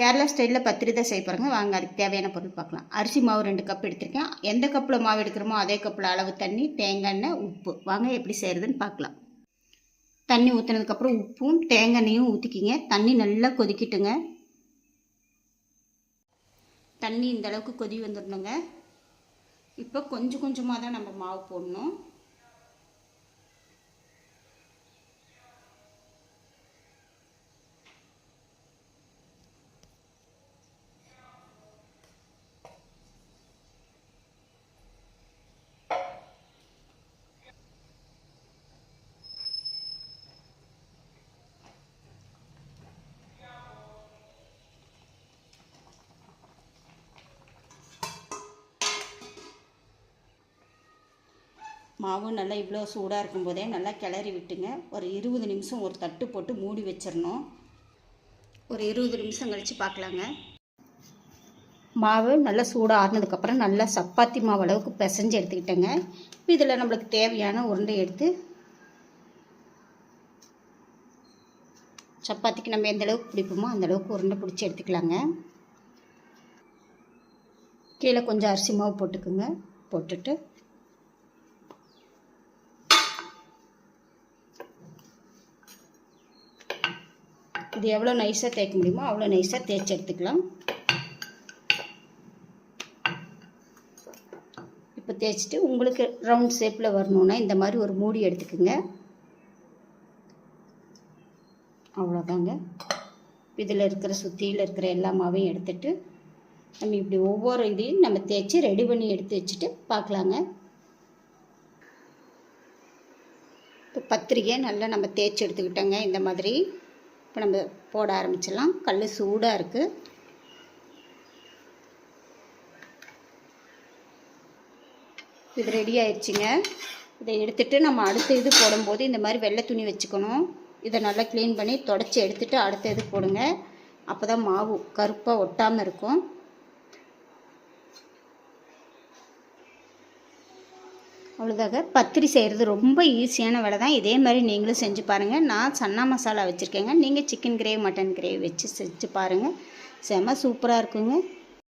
கேரளா ஸ்டைலில் பத்திரி தான் செய்ய போகிறேங்க வாங்க அதுக்கு தேவையான பொருள் பார்க்கலாம். அரிசி மாவு ரெண்டு கப் எடுத்திருக்கேன். எந்த கப்பில் மாவு எடுக்கிறோமோ அதே கப்பில் அளவு தண்ணி தேங்காய் எண்ணெய் உப்பு. வாங்க எப்படி செய்கிறதுன்னு பார்க்கலாம். தண்ணி ஊற்றினதுக்கப்புறம் உப்பும் தேங்காய் எண்ணெயும் ஊற்றிக்கிங்க தண்ணி நல்லா கொதிக்கிட்டுங்க. தண்ணி இந்த அளவுக்கு கொதி வந்துடணுங்க. இப்போ கொஞ்சம் கொஞ்சமாக தான் நம்ம மாவு போடணும். மாவு நல்லா இவ்வளோ சூடாக இருக்கும்போதே நல்லா கிளறி விட்டுங்க. ஒரு இருபது நிமிஷம் ஒரு தட்டு போட்டு மூடி வச்சிடணும். ஒரு இருபது நிமிஷம் கழித்து பார்க்கலாங்க. மாவு நல்லா சூடாக ஆறுனதுக்கப்புறம் நல்லா சப்பாத்தி மாவு அளவுக்கு பிசைஞ்சு எடுத்துக்கிட்டேங்க. இப்போ இதில் நம்மளுக்கு தேவையான உருண்டை எடுத்து சப்பாத்திக்கு நம்ம எந்த அளவுக்கு பிடிப்போமோ அந்த அளவுக்கு உருண்டை பிடிச்சி எடுத்துக்கலாங்க. கீழே கொஞ்சம் அரிசி மாவு போட்டுக்குங்க. போட்டுட்டு இது எவ்வளோ நைஸாக தேய்க்க முடியுமோ அவ்வளோ நைஸாக தேய்ச்சி எடுத்துக்கலாம். இப்போ தேய்ச்சிட்டு உங்களுக்கு ரவுண்ட் ஷேப்பில் வரணுன்னா இந்த மாதிரி ஒரு மூடி எடுத்துக்கோங்க. அவ்வளோதாங்க இதில் இருக்கிற சுற்றியில் இருக்கிற எல்லா மாவையும் எடுத்துட்டு நம்ம இப்படி ஒவ்வொரு இதையும் நம்ம தேய்ச்சி ரெடி பண்ணி எடுத்து வச்சுட்டு பார்க்கலாங்க. இப்போ பத்திரிக்கை நல்லா நம்ம தேய்ச்சி எடுத்துக்கிட்டோங்க இந்த மாதிரி. இப்போ நம்ம போட ஆரம்பிச்சிடலாம். கல் சூடாக இருக்குது இது ரெடி ஆயிடுச்சுங்க. இதை எடுத்துகிட்டு நம்ம அடுத்த இது போடும்போது இந்த மாதிரி வெள்ளை துணி வச்சுக்கணும். இதை நல்லா க்ளீன் பண்ணி தொடச்சி எடுத்துகிட்டு அடுத்த இது போடுங்க. அப்போ தான் மாவு கருப்பாக ஒட்டாமல் இருக்கும். அவ்வளோதாங்க பத்திரி செய்கிறது ரொம்ப ஈஸியான வேலை தான். இதே மாதிரி நீங்களும் செஞ்சு பாருங்கள் நான் சன்னா மசாலா வச்சுருக்கேங்க. நீங்கள் சிக்கன் கிரேவி மட்டன் கிரேவி வச்சு செஞ்சு பாருங்கள் செம சூப்பராக இருக்குங்க.